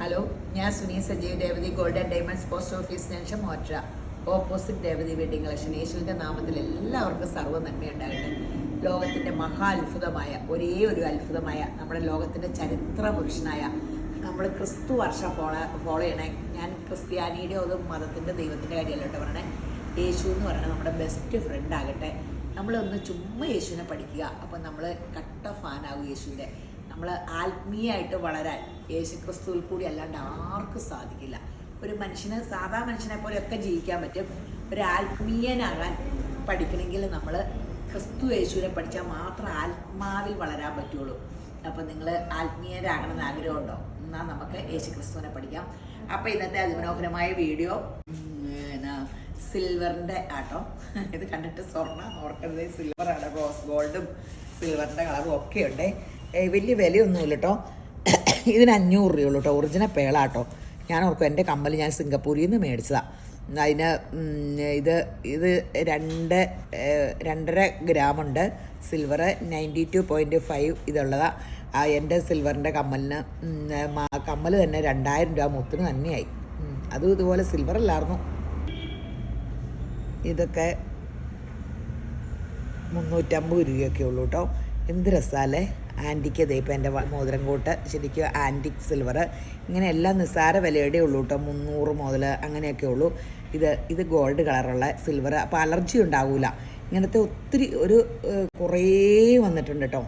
Hello ഞാൻ Suni Sajeev Revathi golden diamonds post office junction മോട്ര opposite Revathi wedding collection യേശുവിന്റെ നാമത്തിൽ എല്ലാവർക്കും സർവ നന്മയുണ്ടാകട്ടെ. ലോകത്തിന്റെ മഹാ അത്ഭുതമായ ഒരേ ഒരു അത്ഭുതമായ നമ്മുടെ ലോകത്തിന്റെ ചരിത്ര പുരുഷനായ നമ്മൾ ക്രിസ്തു വർഷം ഫോളോ ഫോളോ ചെയ്യണേ. ഞാൻ ക്രിസ്ത്യാനിയുടെ ഒരു മതത്തിന്റെ ദൈവത്തിന്റെ കാര്യമല്ലോട്ട് പറയണേ. യേശു എന്ന് പറയുന്നത് നമ്മുടെ ബെസ്റ്റ് ഫ്രണ്ട് ആകട്ടെ. നമ്മളൊന്ന് ചുമ്മാ യേശുവിനെ പഠിക്കുക. അപ്പം നമ്മൾ കട്ട ഫാനാകും യേശുവിന്റെ നമ്മൾ ആത്മീയമായിട്ട് വളരാൻ യേശുക്രിസ്തുവിൽ കൂടി അല്ലാണ്ട് ആർക്കും സാധിക്കില്ല. ഒരു മനുഷ്യന് സാധാ മനുഷ്യനെ പോലെയൊക്കെ ജീവിക്കാൻ പറ്റും. ഒരു ആത്മീയനാകാൻ പഠിക്കണമെങ്കിൽ നമ്മൾ ക്രിസ്തു യേശുവിനെ പഠിച്ചാൽ മാത്രം ആത്മാവിൽ വളരാൻ പറ്റുള്ളൂ. അപ്പം നിങ്ങൾ ആത്മീയരാകണമെന്ന് ആഗ്രഹമുണ്ടോ? എന്നാൽ നമുക്ക് യേശു ക്രിസ്തുവിനെ പഠിക്കാം. അപ്പം ഇന്നത്തെ അതിമനോഹരമായ വീഡിയോ സിൽവറിന്റെ ആട്ടോ. ഇത് കണ്ടിട്ട് സ്വർണ ഓർക്കരുത്. സിൽവറാണ് റോസ് ഗോൾഡും സിൽവറിന്റെ കളറും ഒക്കെ ഉണ്ട്. വലിയ വിലയൊന്നുമില്ല കേട്ടോ ഇതിന് അഞ്ഞൂറ് രൂപയുള്ളൂ കേട്ടോ ഒറിജിനൽ പേളാട്ടോ. ഞാൻ ഓർക്കും എന്റെ കമ്മൽ ഞാൻ സിംഗപ്പൂരിൽ നിന്ന് മേടിച്ചതാണ് അതിന് ഇത് ഇത് രണ്ട് രണ്ടര ഗ്രാമുണ്ട്. Silver ninety two point five ഇതുള്ളതാണ് ആ എന്റെ സിൽവറിന്റെ കമ്മലിന് കമ്മൽ തന്നെ രണ്ടായിരം രൂപ മുത്തിന് തന്നെയായി അതും ഇതുപോലെ സിൽവർ അല്ലായിരുന്നു. ഇതൊക്കെ മുന്നൂറ്റമ്പത് രൂപയൊക്കെ ഉള്ളൂ കേട്ടോ എന്ത് രസമല്ലേ ആന്റിക്ക് ദേ ഇപ്പം എന്റെ മോതിരം കൂട്ട് ശരിക്കും ആന്റിക് സിൽവർ. ഇങ്ങനെ എല്ലാം നിസ്സാര വിലയുടെ ഉള്ളൂ കേട്ടോ. മുന്നൂറ് മുതൽ അങ്ങനെയൊക്കെ ഉള്ളൂ. ഇത് ഇത് ഗോൾഡ് കളറുള്ള സിൽവർ. അപ്പോൾ അലർജി ഉണ്ടാവില്ല ഇങ്ങനത്തെ ഒത്തിരി ഒരു കുറേ വന്നിട്ടുണ്ട് കേട്ടോ.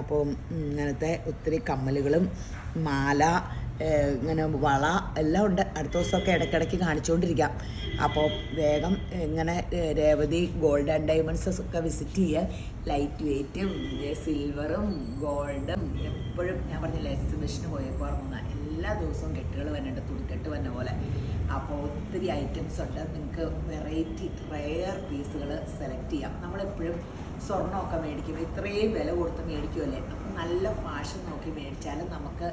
അപ്പം ഇങ്ങനത്തെ ഒത്തിരി കമ്മലുകളും മാല ഇങ്ങനെ വള എല്ലാം ഉണ്ട്. അടുത്ത ദിവസമൊക്കെ ഇടയ്ക്കിടയ്ക്ക് കാണിച്ചുകൊണ്ടിരിക്കാം. അപ്പോൾ വേഗം ഇങ്ങനെ രേവതി ഗോൾഡ് ആൻഡ് ഡയമണ്ട്സ് ഒക്കെ വിസിറ്റ് ചെയ്യുക ലൈറ്റ് വെയ്റ്റും സിൽവറും ഗോൾഡും എപ്പോഴും ഞാൻ പറഞ്ഞില്ല എക്സിബിഷന് പോയേക്കുവാർന്ന എല്ലാ ദിവസവും കെട്ടുകൾ വരുന്നുണ്ട് തുണിക്കെട്ട് വന്ന പോലെ. അപ്പോൾ ഒത്തിരി ഐറ്റംസ് ഉണ്ട്. നിങ്ങൾക്ക് വെറൈറ്റി റെയർ പീസുകൾ സെലക്ട് ചെയ്യാം. നമ്മളെപ്പോഴും സ്വർണമൊക്കെ മേടിക്കുമ്പോൾ ഇത്രയും വില കൊടുത്ത് മേടിക്കുമല്ലേ അപ്പം നല്ല ഫാഷൻ നോക്കി മേടിച്ചാലും നമുക്ക്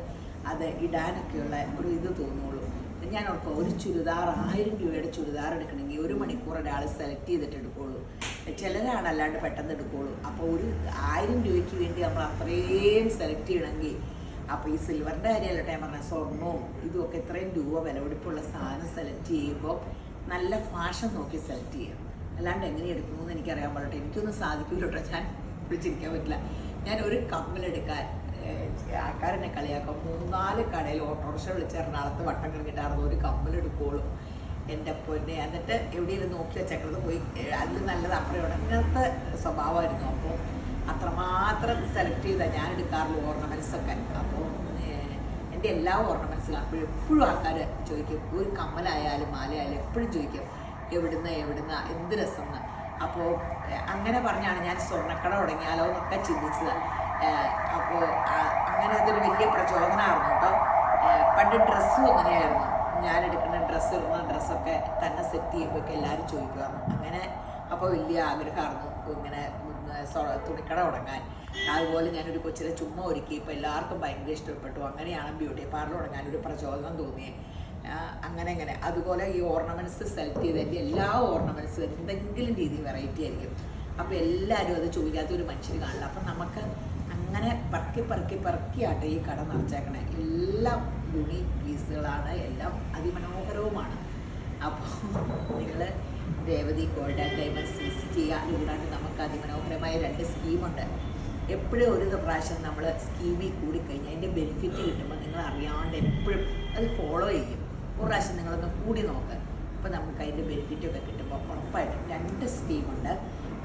അത് ഇടാനൊക്കെയുള്ള ഒരു ഇത് തോന്നുള്ളൂ. ഞാൻ ഓർക്കും ഒരു ചുരിദാർ ആയിരം രൂപയുടെ ചുരിദാർ എടുക്കണമെങ്കിൽ ഒരു മണിക്കൂർ ഒരാൾ സെലക്ട് ചെയ്തിട്ട് എടുക്കുള്ളൂ. ചിലരാണ് അല്ലാണ്ട് പെട്ടെന്ന് എടുക്കുള്ളൂ. അപ്പോൾ ഒരു ആയിരം രൂപയ്ക്ക് വേണ്ടി നമ്മൾ അത്രയും സെലക്ട് ചെയ്യണമെങ്കിൽ അപ്പോൾ ഈ സിൽവറിന്റെ കാര്യമല്ല ഞാൻ പറഞ്ഞ സ്വർണവും ഇതുമൊക്കെ ഇത്രയും രൂപ വിലപിടിപ്പുള്ള സാധനം സെലക്ട് ചെയ്യുമ്പോൾ നല്ല ഫാഷൻ നോക്കി സെലക്ട് ചെയ്യാം അല്ലാണ്ട് എങ്ങനെ എടുക്കണമെന്ന് എനിക്കറിയാൻ പാടട്ടെ എനിക്കൊന്നും സാധിക്കില്ല കേട്ടോ ഞാൻ വിളിച്ചിരിക്കാൻ പറ്റില്ല. ഞാൻ ഒരു കമ്മലെടുക്കാൻ ആൾക്കാരെന്നെ കളിയാക്കാം. മൂന്നാൽ കടയിൽ ഓട്ടോറിക്ഷ വിളിച്ച് എറണാകുളത്ത് വട്ടം കിടക്കിട്ടായിരുന്നു ഒരു കമ്മലെടുക്കുള്ളൂ എന്റെ പൊന്നെ. എന്നിട്ട് എവിടെയെങ്കിലും നോക്കി വെച്ചേക്കുന്നത് പോയി. അതിൽ നല്ലത് അപ്പുറം അങ്ങനത്തെ സ്വഭാവമായിരുന്നു. അപ്പോൾ അത്രമാത്രം സെലക്ട് ചെയ്താൽ ഞാൻ എടുക്കാറുള്ളൂ ഓർണമെൻസൊക്കെ അപ്പോൾ എന്റെ എല്ലാ ഓർണമെന്റ്സും അപ്പോഴും എപ്പോഴും ആൾക്കാർ ചോദിക്കും ഒരു കമ്മലായാലും മാലയായാലും എപ്പോഴും ചോദിക്കും എവിടുന്ന് എവിടുന്ന എന്ത് രസം അപ്പോൾ അങ്ങനെ പറഞ്ഞാണ് ഞാൻ സ്വർണക്കട തുടങ്ങിയാലോ എന്നൊക്കെ ചിന്തിച്ചത്. അപ്പോൾ അങ്ങനെ അതൊരു വലിയ പ്രചോദനമായിരുന്നു കേട്ടോ. പണ്ട് ഡ്രസ്സും അങ്ങനെയായിരുന്നു. ഞാൻ എടുക്കുന്ന ഡ്രസ്സ് ഇടുന്ന ഡ്രസ്സൊക്കെ തന്നെ സെറ്റ് ചെയ്യുമ്പോഴൊക്കെ എല്ലാവരും ചോദിക്കുമായിരുന്നു അങ്ങനെ അപ്പോൾ വലിയ ആഗ്രഹമായിരുന്നു ഇങ്ങനെ തുണിക്കട തുടങ്ങാൻ. അതുപോലെ ഞാനൊരു കൊച്ചിനെ ചുമ്മാ ഒരുക്കി ഇപ്പോൾ എല്ലാവർക്കും ഭയങ്കര ഇഷ്ടപ്പെട്ടു. അങ്ങനെയാണ് ബ്യൂട്ടി പാർലർ തുടങ്ങാൻ ഒരു പ്രചോദനം തോന്നിയത് അങ്ങനെ അങ്ങനെ. അതുപോലെ ഈ ഓർണമെന്റ്സ് സെലക്ട് ചെയ്ത് എന്റെ എല്ലാ ഓർണമെന്റ്സും എന്തെങ്കിലും രീതിയിൽ വെറൈറ്റി ആയിരിക്കും. അപ്പോൾ എല്ലാവരും അത് ചോദിക്കാത്ത ഒരു മനുഷ്യർ കാണില്ല. അപ്പം നമുക്ക് അങ്ങനെ പറക്കി പറക്കി പറക്കിയാട്ടെ ഈ കട നിറച്ചേക്കണേ. എല്ലാം യുണീക്ക് പീസുകളാണ് എല്ലാം അതിമനോഹരവുമാണ്. അപ്പോൾ നിങ്ങൾ Revathi gold and diamonds visit ചെയ്യുക അതുകൂടാണ്ട് നമുക്ക് അതിമനോഹരമായ രണ്ട് സ്കീമുണ്ട്. എപ്പോഴും ഒരു പ്രാവശ്യം നമ്മൾ സ്കീമിൽ കൂടിക്കഴിഞ്ഞാൽ അതിന്റെ ബെനിഫിറ്റ് കിട്ടുമ്പോൾ നിങ്ങൾ അറിയാണ്ട് എപ്പോഴും അത് ഫോളോ ചെയ്യും. ഒരു പ്രാവശ്യം നിങ്ങളൊന്ന് കൂടി നോക്ക്. അപ്പോൾ നമുക്ക് അതിന്റെ ബെനിഫിറ്റൊക്കെ കിട്ടുമ്പോൾ ഉറപ്പായിട്ടും രണ്ട് സ്കീമുണ്ട്.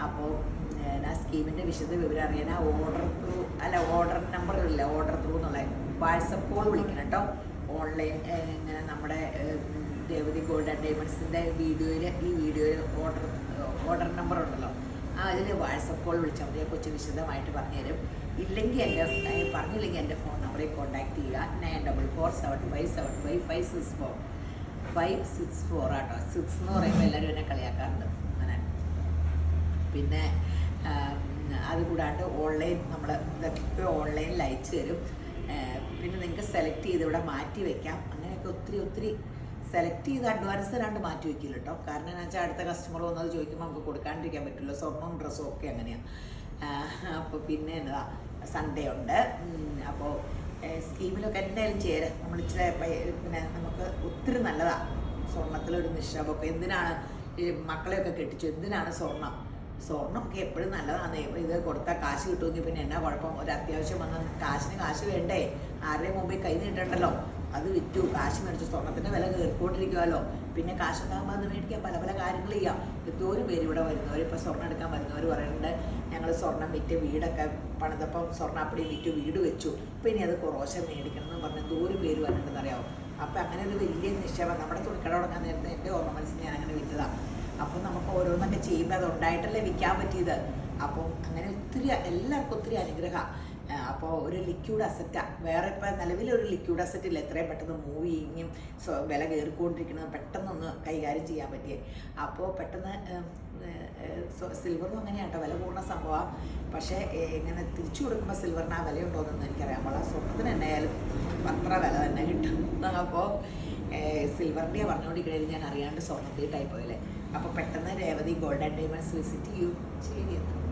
അപ്പോൾ ആ സ്കീമിന്റെ വിശദ വിവരം അറിയാൻ ആ ഓർഡർ ത്രൂ അല്ല ഓർഡർ നമ്പർ ഇല്ല ഓർഡർ ത്രൂ എന്നുള്ള വാട്സപ്പ് കോൾ വിളിക്കണം കേട്ടോ. ഓൺലൈൻ ഇങ്ങനെ നമ്മുടെ രേവതി ഗോൾഡ് ആൻഡ് ഡയമണ്ട്സിന്റെ വീഡിയോയിൽ ഈ വീഡിയോയിൽ ഓർഡർ ഓർഡർ നമ്പർ ഉണ്ടല്ലോ ആ അതിൽ വാട്സപ്പ് കോൾ വിളിച്ചാൽ മതി. കൊച്ചു വിശദമായിട്ട് പറഞ്ഞുതരും. ഇല്ലെങ്കിൽ എന്റെ പറഞ്ഞില്ലെങ്കിൽ എന്റെ ഫോൺ നമ്പറിൽ കോൺടാക്ട് ചെയ്യുക. Nine double four seven five seven five five six four. Five six four ആട്ടോ. സിക്സ് എന്ന് പറയുമ്പോൾ എല്ലാവരും എന്നെ കളിയാക്കാറുണ്ട്. പിന്നെ അതുകൂടാണ്ട് ഓൺലൈൻ നമ്മൾ ഇതൊക്കെ ഓൺലൈനിൽ അയച്ചു തരും. പിന്നെ നിങ്ങൾക്ക് സെലക്ട് ചെയ്ത് ഇവിടെ മാറ്റി വെക്കാം. അങ്ങനെയൊക്കെ ഒത്തിരി ഒത്തിരി സെലക്ട് ചെയ്ത് അഡ്വാൻസ് തരാണ്ട് മാറ്റി വെക്കില്ല കേട്ടോ കാരണം എന്ന് വെച്ചാൽ അടുത്ത കസ്റ്റമർ വന്നത് ചോദിക്കുമ്പോൾ നമുക്ക് കൊടുക്കാണ്ടിരിക്കാൻ പറ്റില്ല. സ്വർണവും ഡ്രസ്സും ഒക്കെ അങ്ങനെയാണ് അപ്പോൾ പിന്നെ എന്താ സൺഡേ ഉണ്ട്. അപ്പോൾ സ്കീമിലൊക്കെ എന്തായാലും ചേരാം. നമ്മൾ ഇച്ചിരി പിന്നെ നമുക്ക് ഒത്തിരി നല്ലതാണ് സ്വർണത്തിലൊരു നിക്ഷേപമൊക്കെ എന്തിനാണ് മക്കളെയൊക്കെ കെട്ടിച്ചു? എന്തിനാണ് സ്വർണം സ്വർണമൊക്കെ എപ്പോഴും നല്ലതാണ്. ഇത് കൊടുത്താൽ കാശ് കിട്ടുമെങ്കിൽ പിന്നെ എന്നാ കുഴപ്പം? ഒരു അത്യാവശ്യം വന്ന കാശിന് കാശ് വേണ്ടേ? ആരുടെയും മുമ്പിൽ കൈ നീട്ടണ്ടല്ലോ? അത് വിറ്റു. കാശ് മേടിച്ചു. സ്വർണത്തിന്റെ വില കയറിക്കൊണ്ടിരിക്കുമല്ലോ പിന്നെ കാശുണ്ടാകുമ്പോൾ അത് മേടിക്കാൻ പല പല കാര്യങ്ങൾ ചെയ്യാം. എന്തോരം പേര് ഇവിടെ വരുന്നവർ ഇപ്പോൾ സ്വർണം എടുക്കാൻ വരുന്നവർ പറയുന്നുണ്ട്. ഞങ്ങൾ സ്വർണം വിറ്റ് വീടൊക്കെ പണിതപ്പം സ്വർണാപ്പടി വിറ്റ് വീട് വെച്ചു. പിന്നെ അത് കുറോശ മേടിക്കണം എന്ന് പറഞ്ഞ് എന്തോരം പേര് വരുന്നുണ്ടെന്ന് അറിയാമോ അപ്പം അങ്ങനെ ഒരു വലിയ നിക്ഷേപം. നമ്മുടെ തുണിക്കട തുടങ്ങാൻ നേരത്തെ എന്റെ മനസ്സിൽ ഞാൻ അങ്ങനെ വിറ്റതാണ് ഓരോന്നൊക്കെ ചെയ്യുമ്പോൾ അത് ഉണ്ടായിട്ടല്ലേ വിൽക്കാൻ പറ്റിയത്? അപ്പോൾ അങ്ങനെ ഒത്തിരി എല്ലാവർക്കും ഒത്തിരി അനുഗ്രഹ. അപ്പോൾ ഒരു ലിക്വിഡ് അസറ്റാണ് വേറെ ഇപ്പം നിലവിലൊരു ലിക്വിഡ് അസറ്റില്ല എത്രയും പെട്ടെന്ന് മൂവ് ചെയ്യും വില കയറിക്കൊണ്ടിരിക്കുന്നത് പെട്ടെന്നൊന്ന് കൈകാര്യം ചെയ്യാൻ പറ്റിയേ. അപ്പോൾ പെട്ടെന്ന് സിൽവറും അങ്ങനെയാണ് കേട്ടോ വില കൂടുന്ന സംഭവമാണ് പക്ഷേ ഇങ്ങനെ തിരിച്ചു കൊടുക്കുമ്പോൾ സിൽവറിന് ആ വിലയുണ്ടോയെന്നൊന്നും അപ്പോൾ ആ സ്വർണത്തിന് എന്നായാലും അത്ര വില തന്നെ കിട്ടും. അപ്പോൾ സിൽവറിന്റെ പറഞ്ഞുകൊണ്ടിരിക്കുന്നത് ഞാൻ അറിയാണ്ട് സ്വർണത്തിൽ ടൈപ്പ് പോലെ അപ്പോൾ പെട്ടെന്ന് രേവതി ഗോൾഡൻ ഡയമണ്ട്സ് വിസിറ്റ് ചെയ്യും. ശരി എന്നാൽ